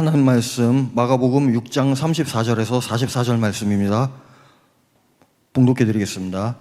하나님 말씀 마가복음 6장 34절에서 44절 말씀입니다. 봉독해 드리겠습니다.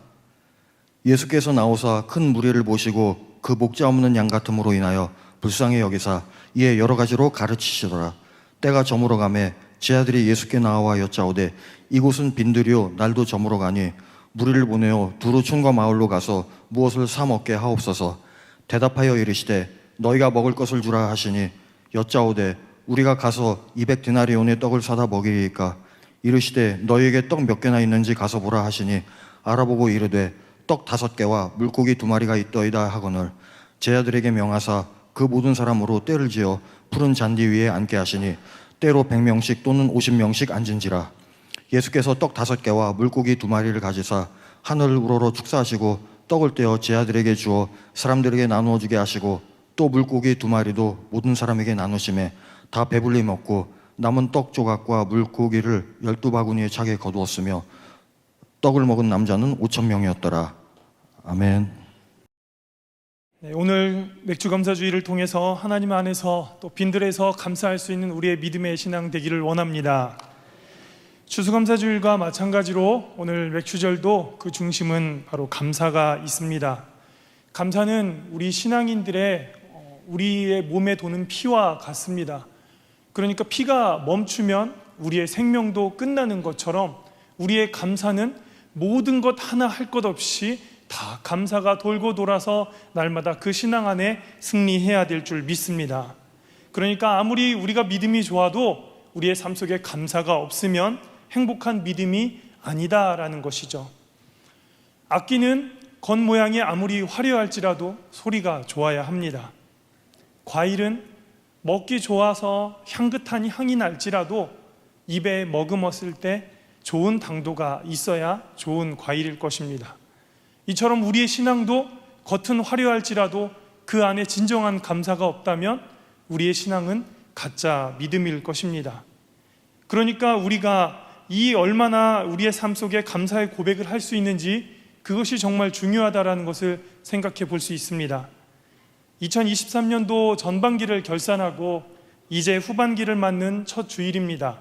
예수께서 나오사 큰 무리를 보시고 그 목자 없는 양 같음으로 인하여 불쌍히 여기사 이에 여러 가지로 가르치시더라. 때가 저물어 가매 제 아들이 예수께 나와 여짜오되 이곳은 빈들이요 날도 저물어 가니 무리를 보내어 두루 촌과 마을로 가서 무엇을 사 먹게 하옵소서. 대답하여 이르시되 너희가 먹을 것을 주라 하시니 여짜오되 우리가 가서 200 데나리온의 떡을 사다 먹이리까? 이르시되 너희에게 떡 몇 개나 있는지 가서 보라 하시니 알아보고 이르되 떡 다섯 개와 물고기 두 마리가 있더이다 하거늘. 제 아들에게 명하사 그 모든 사람으로 때를 지어 푸른 잔디 위에 앉게 하시니 때로 100명씩 또는 50명씩 앉은지라. 예수께서 떡 다섯 개와 물고기 두 마리를 가지사 하늘을 우러러 축사하시고 떡을 떼어 제 아들에게 주어 사람들에게 나누어 주게 하시고 또 물고기 두 마리도 모든 사람에게 나누심에 다 배불리 먹고 남은 떡 조각과 물고기를 열두 바구니에 차게 거두었으며 떡을 먹은 남자는 오천 명이었더라. 아멘. 네, 오늘 맥주 감사주의를 통해서 하나님 안에서 또 빈들에서 감사할 수 있는 우리의 믿음의 신앙 되기를 원합니다. 추수감사주일과 마찬가지로 오늘 맥주절도 그 중심은 바로 감사가 있습니다. 감사는 우리 신앙인들의 어, 우리의 몸에 도는 피와 같습니다. 그러니까 피가 멈추면 우리의 생명도 끝나는 것처럼 우리의 감사는 모든 것 하나 할 것 없이 다 감사가 돌고 돌아서 날마다 그 신앙 안에 승리해야 될 줄 믿습니다. 그러니까 아무리 우리가 믿음이 좋아도 우리의 삶 속에 감사가 없으면 행복한 믿음이 아니다라는 것이죠. 악기는 겉 모양이 아무리 화려할지라도 소리가 좋아야 합니다. 과일은 먹기 좋아서 향긋한 향이 날지라도 입에 머금었을 때 좋은 당도가 있어야 좋은 과일일 것입니다. 이처럼 우리의 신앙도 겉은 화려할지라도 그 안에 진정한 감사가 없다면 우리의 신앙은 가짜 믿음일 것입니다. 그러니까 우리가 이 얼마나 우리의 삶 속에 감사의 고백을 할 수 있는지 그것이 정말 중요하다라는 것을 생각해 볼 수 있습니다. 2023년도 전반기를 결산하고 이제 후반기를 맞는 첫 주일입니다.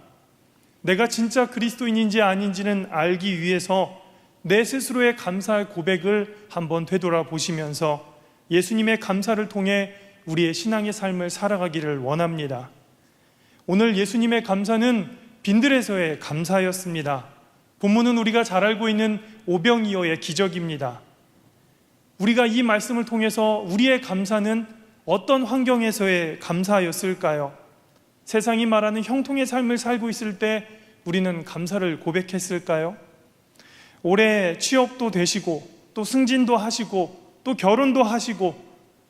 내가 진짜 그리스도인인지 아닌지는 알기 위해서 내 스스로의 감사의 고백을 한번 되돌아보시면서 예수님의 감사를 통해 우리의 신앙의 삶을 살아가기를 원합니다. 오늘 예수님의 감사는 빈들에서의 감사였습니다. 본문은 우리가 잘 알고 있는 오병이어의 기적입니다. 우리가 이 말씀을 통해서 우리의 감사는 어떤 환경에서의 감사였을까요? 세상이 말하는 형통의 삶을 살고 있을 때 우리는 감사를 고백했을까요? 올해 취업도 되시고 또 승진도 하시고 또 결혼도 하시고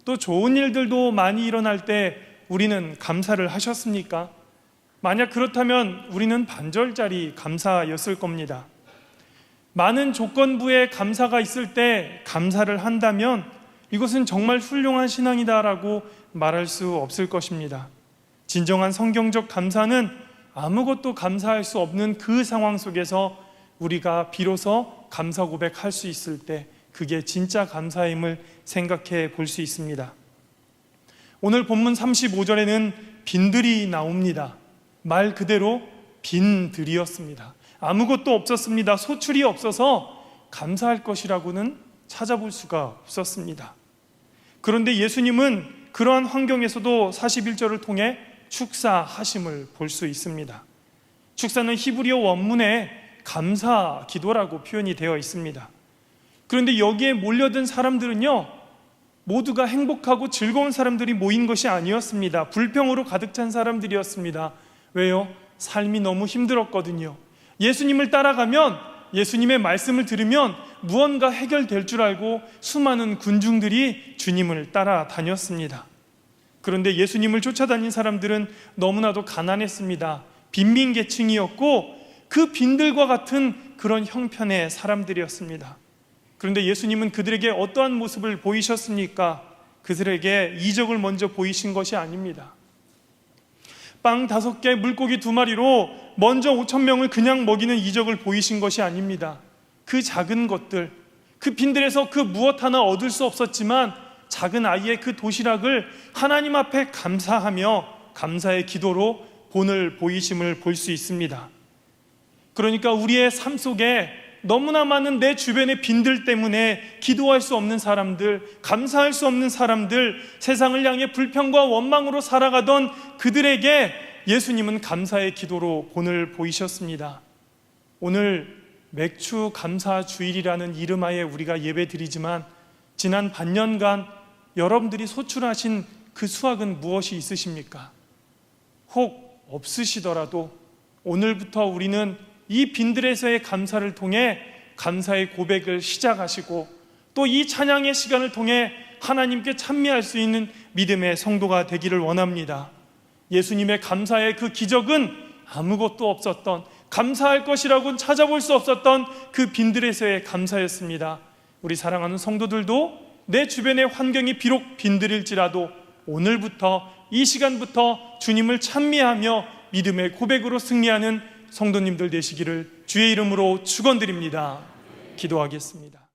또 좋은 일들도 많이 일어날 때 우리는 감사를 하셨습니까? 만약 그렇다면 우리는 반절짜리 감사였을 겁니다. 많은 조건부의 감사가 있을 때 감사를 한다면 이것은 정말 훌륭한 신앙이다라고 말할 수 없을 것입니다. 진정한 성경적 감사는 아무것도 감사할 수 없는 그 상황 속에서 우리가 비로소 감사 고백할 수 있을 때 그게 진짜 감사임을 생각해 볼 수 있습니다. 오늘 본문 35절에는 빈들이 나옵니다. 말 그대로 빈 들이었습니다. 아무것도 없었습니다. 소출이 없어서 감사할 것이라고는 찾아볼 수가 없었습니다. 그런데 예수님은 그러한 환경에서도 41절을 통해 축사하심을 볼 수 있습니다. 축사는 히브리어 원문에 감사 기도라고 표현이 되어 있습니다. 그런데 여기에 몰려든 사람들은요, 모두가 행복하고 즐거운 사람들이 모인 것이 아니었습니다. 불평으로 가득 찬 사람들이었습니다. 왜요? 삶이 너무 힘들었거든요. 예수님을 따라가면 예수님의 말씀을 들으면 무언가 해결될 줄 알고 수많은 군중들이 주님을 따라다녔습니다. 그런데 예수님을 쫓아다닌 사람들은 너무나도 가난했습니다. 빈민 계층이었고 그 빈들과 같은 그런 형편의 사람들이었습니다. 그런데 예수님은 그들에게 어떠한 모습을 보이셨습니까? 그들에게 이적을 먼저 보이신 것이 아닙니다. 빵 다섯 개, 물고기 두 마리로 먼저 오천 명을 그냥 먹이는 이적을 보이신 것이 아닙니다. 그 작은 것들, 그 빈들에서 그 무엇 하나 얻을 수 없었지만 작은 아이의 그 도시락을 하나님 앞에 감사하며 감사의 기도로 본을 보이심을 볼 수 있습니다. 그러니까 우리의 삶 속에 너무나 많은 내 주변의 빈들 때문에 기도할 수 없는 사람들, 감사할 수 없는 사람들, 세상을 향해 불평과 원망으로 살아가던 그들에게 예수님은 감사의 기도로 본을 보이셨습니다. 오늘 맥주 감사 주일이라는 이름하에 우리가 예배 드리지만 지난 반년간 여러분들이 소출하신 그 수확은 무엇이 있으십니까? 혹 없으시더라도 오늘부터 우리는 이 빈들에서의 감사를 통해 감사의 고백을 시작하시고 또 이 찬양의 시간을 통해 하나님께 찬미할 수 있는 믿음의 성도가 되기를 원합니다. 예수님의 감사의 그 기적은 아무것도 없었던 감사할 것이라고는 찾아볼 수 없었던 그 빈들에서의 감사였습니다. 우리 사랑하는 성도들도 내 주변의 환경이 비록 빈들일지라도 오늘부터 이 시간부터 주님을 찬미하며 믿음의 고백으로 승리하는 성도님들 되시기를 주의 이름으로 축원드립니다. 기도하겠습니다.